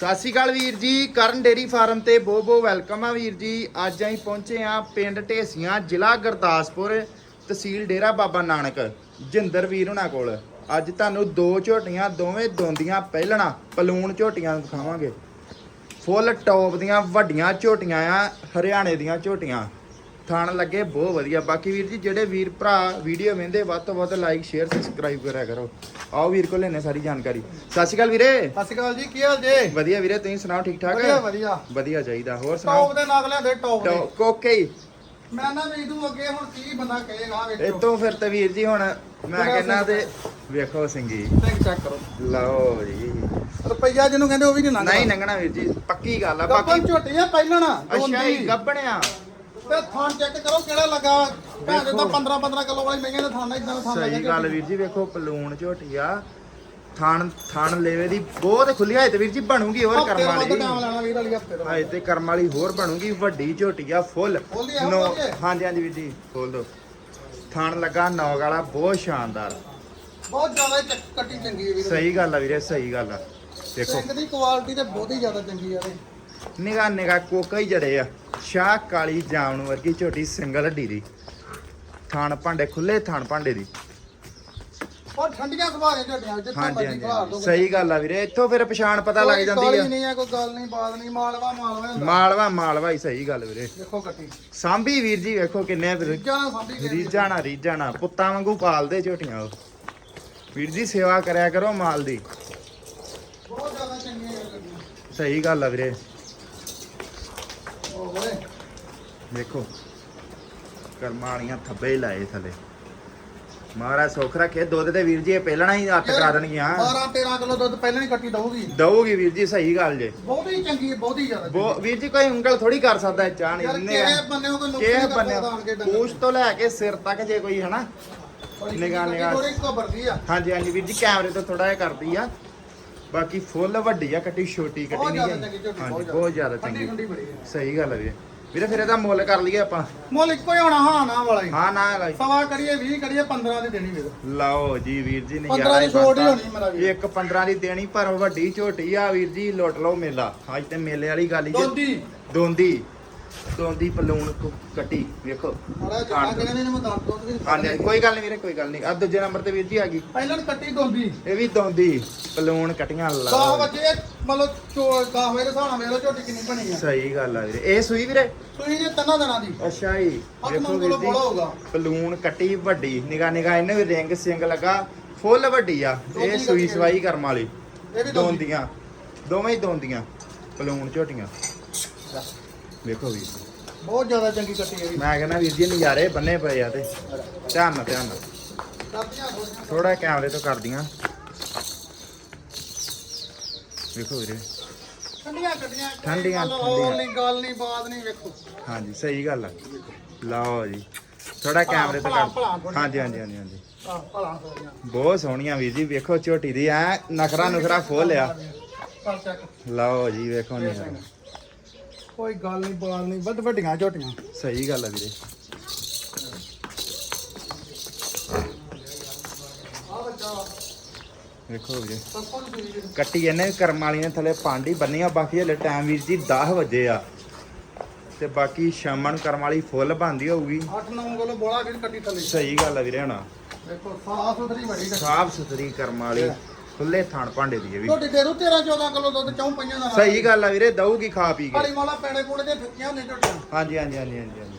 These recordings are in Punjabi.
ਸਤਿ ਸ਼੍ਰੀ ਅਕਾਲ ਵੀਰ ਜੀ, ਕਰਨ ਡੇਰੀ ਫਾਰਮ ਤੇ ਬਹੁਤ ਬਹੁਤ ਵੈਲਕਮ ਆ ਵੀਰ ਜੀ। ਅੱਜ ਅਸੀਂ ਪਹੁੰਚੇ ਆ ਪਿੰਡ ਢੇਸੀਆਂ, ਜ਼ਿਲ੍ਹਾ ਗੁਰਦਾਸਪੁਰ, ਤਹਿਸੀਲ ਡੇਰਾ ਬਾਬਾ ਨਾਨਕ, ਜਿੰਦਰ ਵੀਰ ਹੁਣਾਂ ਕੋਲ। ਅੱਜ ਤੁਹਾਨੂੰ ਦੋ ਝੋਟੀਆਂ, ਦੋਵੇਂ ਦੋਂਦੀਆਂ, ਪਹਿਲਣਾ, ਪਲੂਣ ਝੋਟੀਆਂ ਦਿਖਾਵਾਂਗੇ। ਫੁੱਲ ਟੌਪ ਦੀਆਂ, ਵੱਡੀਆਂ ਝੋਟੀਆਂ ਆ, ਹਰਿਆਣੇ ਦੀਆਂ ਝੋਟੀਆਂ। ਥਾਣ ਲੱਗੇ ਬਹੁਤ ਵਧੀਆ। ਬਾਕੀ ਵੀਰ ਜੀ ਜਿਹੜੇ ਵੀਰ ਭਰਾ ਵੀਡੀਓ ਵੇਂਦੇ ਵੱਧ ਤੋਂ ਵੱਧ ਲਾਈਕ ਸ਼ੇਅਰ ਸਬਸਕ੍ਰਾਈਬ ਕਰਿਆ ਕਰੋ। ਆਓ ਵੀਰ ਕੋਲ ਲੈਣੇ ਸਾਰੀ ਜਾਣਕਾਰੀ। ਸਤਿ ਸ਼੍ਰੀ ਅਕਾਲ ਵੀਰੇ। ਸਤਿ ਸ਼੍ਰੀ ਅਕਾਲ ਜੀ ਕੀ ਹਾਲ ਜੇ? ਵਧੀਆ ਵੀਰੇ ਤੁਸੀਂ ਸੁਣਾਓ ਠੀਕ ਠਾਕ? ਵਧੀਆ ਵਧੀਆ। ਵਧੀਆ ਚਾਹੀਦਾ। ਹੋਰ ਸੁਣਾਓ? ਟੌਪ ਦੇ ਨਾਗ ਲਿਆਂਦੇ ਟੌਪ ਦੇ। ਕੋਕੇ ਹੀ ਮੈਂ ਨਾ ਵੀ ਤੂੰ ਅੱਗੇ ਹੁਣ ਕੀ ਬੰਦਾ ਕਹੇਗਾ ਵੇਖੋ। ਇਤੋਂ ਫਿਰ ਤੇ ਵੀਰ ਜੀ ਹੁਣ ਮੈਂ ਕਹਿੰਦਾ ਤੇ ਵੇਖੋ ਸਿੰਗੀ। ਚੈੱਕ ਚੈੱਕ ਕਰੋ। ਲਓ ਜੀ। ਰੁਪਈਆ ਜਿਹਨੂੰ ਕਹਿੰਦੇ ਉਹ ਵੀ ਨਹੀਂ ਨੰਗਾ ਨਹੀਂ ਨੰਗਣਾ ਵੀਰ ਜੀ ਪੱਕੀ ਗੱਲ ਆ ਬਾਕੀ ਅੱਛਾ ਹੀ ਗੱਬਣਿਆ ਤੇ ਥਾਂ ਚੈੱਕ ਕਰੋ ਕਿਹੜਾ ਲੱਗਾ। ਭੈਣ ਦੇ ਤਾਂ 15 15 ਕਿਲੋ ਵਾਲੀ ਮਹਿੰਗੇ ਦਾ ਥਾਂ ਇਦਾਂ ਦਾ ਥਾਂ ਸਹੀ ਗੱਲ ਵੀਰ ਜੀ ਵੇਖੋ ਪਲੂਣ ਝੋਟੀ ਆ ਥਾਣ ਥਾਣ ਲੇਵੇ ਦੀ ਬਹੁਤ ਖੁੱਲੀ ਹੈ ਤੇ ਵੀਰ ਜੀ ਬਣੂਗੀ ਹੋਰ ਕਰਮ ਟਾਈਮ ਵਾਲੀ। ਲੈਣਾ ਵੀਰ ਵਾਲੀ ਹਫ਼ਤੇ ਦਾ ਹਾਏ ਤੇ ਕਰਮ ਵਾਲੀ ਹੋਰ ਬਣੂਗੀ ਵੱਡੀ ਝੋਟੀ ਆ ਫੁੱਲ। ਖੋਲੀ ਆ, ਨੌ- ਖੋਲੀਏ। ਹਾਂਜੀ ਹਾਂਜੀ ਵੀਰ ਜੀ ਖੋਲ ਦੋ। ਥਾਣ ਲੱਗਾ ਨੌਗ ਵਾਲਾ ਬਹੁਤ ਸ਼ਾਨਦਾਰ। ਬਹੁਤ ਜ਼ਿਆਦਾ ਚੱਕ- ਕੱਟੀ ਚੰਗੀ ਹੈ ਵੀਰ। ਸਹੀ ਗੱਲ ਆ ਵੀਰੇ ਸਹੀ ਗੱਲ ਆ। ਦੇਖੋ। ਸਿੰਘ ਦੀ ਕੁਆਲਿਟੀ ਤੇ ਬਹੁਤ ਹੀ ਜ਼ਿਆਦਾ ਚੰਗੀ ਆ ਇਹ। ਨਿਗਾ ਨਿਗਾ ਕੋਕਾ ਹੀ ਜੜੇ ਆ। ਸ਼ਾਹ ਕਾਲੀ ਜਾਮਨ ਵਰਗੀ ਝੋਟੀ ਸਿੰਗਲ ਹੱਡੀ ਦੀ। ਥਾਣ ਭਾਂਡੇ ਖੁੱਲੇ ਥਾਣ ਭਾਂਡੇ ਦੀ। ਠੰਡੀਆਂ ਸੁਭਾਅ ਜਿੱਥੇ ਹਾਂਜੀ ਮਰਜ਼ੀ ਹਾਂਜੀ ਖਵਾ ਹਾਂਜੀ। ਦੋ ਸਹੀ ਗੱਲ ਆ ਵੀਰੇ ਇੱਥੋਂ ਫਿਰ ਪਛਾਣ ਪਤਾ ਲੱਗ ਜਾਂਦੀ ਆ। ਨਹੀਂ ਆ ਕੋਈ ਗੱਲ ਨਹੀਂ ਬਾਤ ਨਹੀਂ ਮਾਲਵਾ ਮਾਲਵਾ ਹੁੰਦਾ। ਮਾਲਵਾ ਮਾਲਵਾ ਹੀ ਸਹੀ ਗੱਲ ਵੀਰੇ। ਦੇਖੋ ਕੱਟੀ ਸਾਂਭੀ ਵੀਰ ਜੀ ਵੇਖੋ ਕਿੰਨੇ ਰੀਝਾਂ ਨਾ ਰੀਝਾਂ ਨਾ ਪੁੱਤਾਂ ਵਾਂਗੂ ਪਾਲਦੇ ਝੋਟੀਆਂ ਉਹ। ਵੀਰ ਜੀ ਸੇਵਾ ਕਰਿਆ ਕਰੋ ਮਾਲ ਦੀ। ਬਹੁਤ ਜ਼ਿਆਦਾ ਸਹੀ ਗੱਲ ਆ ਵੀਰੇ। ਦੇਖੋ ਕਰਮਾਂ ਵਾਲੀਆਂ ਥੱਬੇ ਹੀ ਲਾਏ ਥੱਲੇ। ਮਹਾਰਾਜ ਸੁੱਖ ਰੱਖੇ ਦੁੱਧ ਤੇ ਵੀਰ ਜੀ ਇਹ ਪਹਿਲਣਾ ਹੀ ਅੱਟ ਕਰਾ ਦੇਣਗੀਆਂ। 12 13 ਕਿਲੋ ਦੁੱਧ ਪਹਿਲਾਂ ਹੀ ਕੱਟੀ ਦਊਗੀ। ਦਊਗੀ ਵੀਰ ਜੀ ਸਹੀ ਗੱਲ ਜੇ। ਬਹੁਤ ਹੀ ਚੰਗੀ ਬਹੁਤ ਹੀ। ਜ਼ਿਆਦਾ ਵੀਰ ਜੀ ਕੋਈ ਉਂਗਲ ਥੋੜੀ ਕਰ ਸਕਦਾ ਇਹ ਚਾਹ ਨਹੀਂ ਕਿਹੜੇ ਬੰਨੇ ਉਹ ਕੋਈ ਨੁਕਸ ਪੂਛ ਤੋਂ ਲੈ ਕੇ ਸਿਰ ਤੱਕ ਜੇ ਕੋਈ ਹਨਾ? ਨਿਗਾਹ- ਨਿਗਾਹ। ਥੋੜੀ ਘਬਰਦੀ ਆ। ਹਾਂਜੀ ਹਾਂਜੀ ਵੀਰ ਜੀ ਕੈਮਰੇ ਤੋਂ ਥੋੜਾ ਜਿਹਾ ਕਰਦੀ ਆ। ਬਾਕੀ ਫੁੱਲ ਵੱਡੀ ਆ ਕੱਟੀ ਛੋਟੀ ਕੱਟੀ ਬਹੁਤ ਨਹੀਂ ਜ਼ਿਆਦਾ ਚੰਗੀ ਝੋਟੀ ਹਾਂਜੀ ਬਹੁਤ ਜ਼ਿਆਦਾ। ਠੰਡੀ ਚੰਗੀ। ਠੰਡੀ ਬੜੀ ਹੈ। ਸਹੀ ਗੱਲ ਆ ਵੀਰੇ। ਵੀਰੇ ਫਿਰ ਇਹਦਾ ਮੁੱਲ ਕਰ ਲਈਏ ਆਪਾਂ। ਮੁੱਲ ਇੱਕੋ ਹੀ ਹੋਣਾ ਹਾਂ ਨਾ ਵਾਲਾ ਹੀ। ਹਾਂ ਨਾ ਲਾਈ ਸਵਾ ਕਰੀਏ 20 ਕਰੀਏ 15 ਦੀ ਦੇਣੀ ਵੀਰ। ਲਓ ਜੀ ਵੀਰ ਜੀ ਨੇ 15 ਦੀ ਛੋਟ ਹੀ ਹੋਣੀ ਮੇਰਾ ਵੀਰ। ਇੱਕ 15 ਦੀ ਦੇਣੀ ਪਰ ਵੱਡੀ ਝੋਟੀ ਆ ਵੀਰ ਜੀ ਲੁੱਟ ਲਓ ਮੇਲਾ। ਅੱਜ ਤੇ ਮੇਲੇ ਵਾਲੀ ਗੱਲ ਹੀ। ਦੋਦੀ। ਦੋਂਦੀ। ਦੋਂਦੀ ਪਲੂਣ ਕੁ- ਕੱਟੀ ਵੇਖੋ। ਮਾੜਾ ਜਿਹਾ ਕਿਹਨੇ ਨੇ ਮੈਂ ਦੱਸ ਦੁੱਧ ਵੀ ਹਾਂਜੀ ਹਾਂਜੀ, ਕੋਈ ਗੱਲ ਨਹੀਂ ਵੀਰੇ ਕੋਈ ਗੱਲ ਨਹੀਂ। ਆ ਦੂਜੇ ਨੰਬਰ ਤੇ ਵੀਰ ਜੀ ਆ ਗਈ। ਪਹਿਲਾਂ ਕੱਟੀ ਦੋਦੀ। ਇਹ ਵੀ ਦੋਂਦੀ ਪਲੂਣ ਕਟੀਆਂ 10 ਲਾ ਵਜੇ ਮਤਲਬ 10 ਵਜੇ ਦੇ ਹਿਸਾਬ ਨਾਲ ਵੇਖ ਲਓ ਝੋਟੀ ਕਿੰਨੀ ਬਣੀ ਆ। ਸਹੀ ਗੱਲ ਆ ਵੀਰੇ। ਇਹ ਸੂਈ ਵੀਰੇ? ਤੁਸੀਂ ਨੇ ਤਿੰਨਾਂ ਦਿਨਾਂ ਦੀ। ਅੱਛਾ ਜੀ। ਹੱਥ ਵੇਖੋ ਵੀਰ ਜੀ ਬੋਲਾ ਹੋਊਗਾ। ਪਲੂਣ ਕੱਟੀ ਵੱਡੀ। ਨਿਗਾ ਨਿਗਾ ਇਹਨੇ ਵੀ ਰਿੰਗ ਸਿੰਗ ਲੱਗਾ। ਫੁੱਲ ਵੱਡੀ ਆ। ਇਹ ਦੋਂਦੀ ਸੂਈ ਕੱਟੀ ਸਵਾਈ ਕਰਮ ਵਾਲੀ। ਇਹ ਵੀ ਦੋਦੀ। ਦੋਂਦੀਆਂ। ਦੋਵੇਂ ਹੀ ਦੋਂਦੀਆਂ। ਪਲੂਣ ਝੋਟੀਆਂ। ਵੇਖੋ ਵੀਰ ਜੀ। ਬਹੁਤ ਜ਼ਿਆਦਾ ਚੰਗੀ ਕੱਟੀ ਹੈ ਵੀ ਮੈਂ ਕਹਿੰਦਾ ਵੀਰ ਜੀ ਨਜ਼ਾਰੇ ਬੰਨੇ ਪਏ ਆ ਤੇ। ਧਿਆਨ ਨਾਲ ਧਿਆਨ ਨਾਲ। ਥੋੜਾ ਕੈਮਰੇ ਤੋਂ ਕਰਦੀਆਂ। ਵੇਖੋ ਵੀਰੇ। ਠੰਡੀਆਂ ਕੱਟੀਆਂ। ਠੰਡੀਆਂ, ਗੱਲ ਠੰਡੀਆਂ। ਨਹੀਂ ਗੱਲ ਨਹੀਂ ਬਾਤ ਨਹੀਂ ਵੇਖੋ। ਹਾਂਜੀ ਸਹੀ ਗੱਲ ਆ। ਲਓ ਜੀ। ਥੋੜਾ ਕੈਮਰੇ ਤੋਂ ਭਲਾ- ਕਰ। ਭਲਾ ਥੋੜ੍ਹੀ। ਹਾਂਜੀ ਹਾਂਜੀ ਹਾਂਜੀ ਹਾਂਜੀ। ਭਲਾ ਬਹੁਤ ਸੋਹਣੀਆਂ ਵੀਰ ਜੀ। ਵੇਖੋ ਝੋਟੀ ਦੀ ਐ ਨਖਰਾ ਨੁਖਰਾ ਫੁੱਲ ਆ। ਚੱਕ। ਲਓ ਜੀ ਵੇਖੋ ਨਹੀਂ ਕੋਈ ਗੱਲ ਨਹੀਂ ਬਾਤ ਨਹੀਂ ਵੱਡ ਵੱਡੀਆਂ ਝੋਟੀਆਂ। ਸਹੀ ਗੱਲ ਆ ਵੀਰੇ। ਆ ਬੱਚਾ ਵੇਖੋ ਵੀਰੇ ਕੱਟੀ ਇਹਨੇ ਕਰਮ ਵਾਲੀ ਨੇ ਥੱਲੇ ਪਾਂਡੀ ਬੰਨੀ ਆ ਬਾਕੀ ਹਲੇ ਟਾਈਮ ਵੀਰ ਜੀ 10 ਵਜੇ ਆ। ਤੇ ਬਾਕੀ ਸ਼ਾਮਾਂ ਨੂੰ ਕਰਮ ਵਾਲੀ ਫੁੱਲ ਬੰਦੀ ਹੋਊਗੀ। 8-9 ਕਿਲੋ ਬੋਲਾ ਵੀ ਕੱਟੀ ਥੱਲੇ। ਸਹੀ ਗੱਲ ਆ ਵੀਰੇ ਹੁਣ। ਦੇਖੋ ਸਾਫ਼ ਸੁਥਰੀ ਕੱਟੀ। ਸਾਫ਼ ਸੁਥਰੀ ਕਰਮ ਵਾਲੀ। ਖੁੱਲੇ ਥਾਣ ਭਾਂਡੇ ਦੀ ਇਹ ਵੀ। ਝੋਟੀ ਦੇ ਰੂ 13-14 ਕਿਲੋ ਦੁੱਧ ਚੌਂ ਪਈਆਂ ਦਾ। ਸਹੀ ਗੱਲ ਆ ਵੀਰੇ ਦਊਗੀ ਖਾ ਪੀ ਕੇ। ਕਾਲੀ ਮਾਲਾ ਪੈਣੇ ਕੋਲੇ ਦੇ ਠੱਕੀਆਂ ਹੁੰਦੀਆਂ ਝੋਟੀਆਂ। ਹਾਂਜੀ ਹਾਂਜੀ ਹਾਂਜੀ ਹਾਂਜੀ ਹਾਂਜੀ।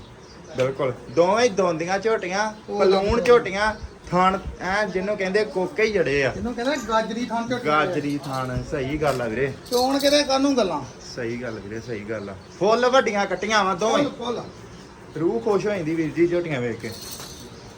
ਬਿਲਕੁਲ। ਦੋਵੇਂ ਦੋਂਦੀਆਂ ਝੋਟੀਆਂ ਪਲੂਣ ਝੋਟੀਆਂ ਥਾਣ ਐ ਜਿਹਨੂੰ ਕਹਿੰਦੇ ਕੋਕੇ ਹੀ ਜੜੇ ਆ। ਇਹਨੂੰ ਕਹਿੰਦੇ ਗਾਜਰੀ ਥਾਂ ਝੋਟੀ ਗਾਜਰੀ ਥਾਣ ਸਹੀ ਗੱਲ ਆ ਵੀਰੇ। ਚੋਣ ਕਿਤੇ ਕਾਨੂੰ ਗੱਲਾਂ? ਸਹੀ ਗੱਲ ਵੀਰੇ ਸਹੀ ਗੱਲ ਆ। ਫੁੱਲ ਵੱਡੀਆਂ ਕੱਟੀਆਂ ਵਾ ਦੋਵੇਂ। ਫੁੱਲ ਫੁੱਲ। ਰੂਹ ਖੁਸ਼ ਹੋ ਜਾਂਦੀ ਵੀਰ ਜੀ ਝੋਟੀਆਂ ਵੇਖ ਕੇ।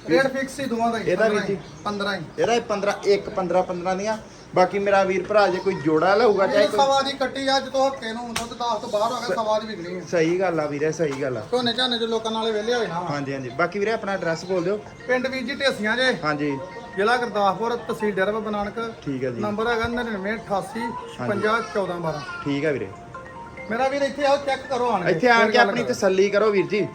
ਰੇਟ ਫਿਕਸ ਹੀ ਦੋਵਾਂ ਦਾ ਹੀ ਇਹਦਾ ਵੀ 15 ਹੀ, ਜੀ। 15 ਹੀ। ਇਹਦਾ 15 ਇੱਕ 15 15 ਦੀਆਂ। ਬਾਕੀ ਮੇਰਾ ਵੀਰ ਭਰਾ ਜੇ ਕੋਈ ਜੋੜਾ ਲਊਗਾ ਚਾਹੇ ਇਹ ਕੋਈ ਸਵਾ ਦੀ ਕੱਟੀ ਅੱਜ ਤੋਂ ਹੱਕੇ ਨੂੰ ਦੁੱਧ 10 ਤੋਂ ਬਾਹਰ ਹੋ ਗਿਆ ਸਵਾ ਦੀ ਵਿਕਣੀ ਹੈ ਸਹੀ ਗੱਲ ਆ ਵੀਰੇ ਸਹੀ ਗੱਲ ਆ। ਝੋਨੇ ਝਾਨੇ ਚ ਲੋਕਾਂ ਨਾਲੇ ਵਿਹਲੇ ਹੋਏ ਨਾ ਹਾਂਜੀ ਹਾਂਜੀ। ਬਾਕੀ ਵੀਰੇ ਆਪਣਾ ਐਡਰੈਸ ਬੋਲ ਦਿਓ। ਪਿੰਡ ਵੀਰ ਜੀ ਢੇਸੀਆਂ ਜੇ। ਹਾਂਜੀ। ਜ਼ਿਲ੍ਹਾ ਗੁਰਦਾਸਪੁਰ ਤਹਿਸੀਲ ਡੇਰਾ ਬਾਬਾ ਨਾਨਕ। ਠੀਕ ਹੈ ਜੀ। ਨੰਬਰ ਹੈਗਾ 9988 50 14 12 ਠੀਕ ਆ ਵੀਰੇ। ਮੇਰਾ ਵੀਰ ਇੱਥੇ ਆਓ ਚੈੱਕ ਕਰੋ ਆਣ ਇੱਥੇ ਆਣ ਕੇ ਆਪਣੀ ਤਸੱਲੀ ਕਰੋ ਵੀਰ ਜੀ।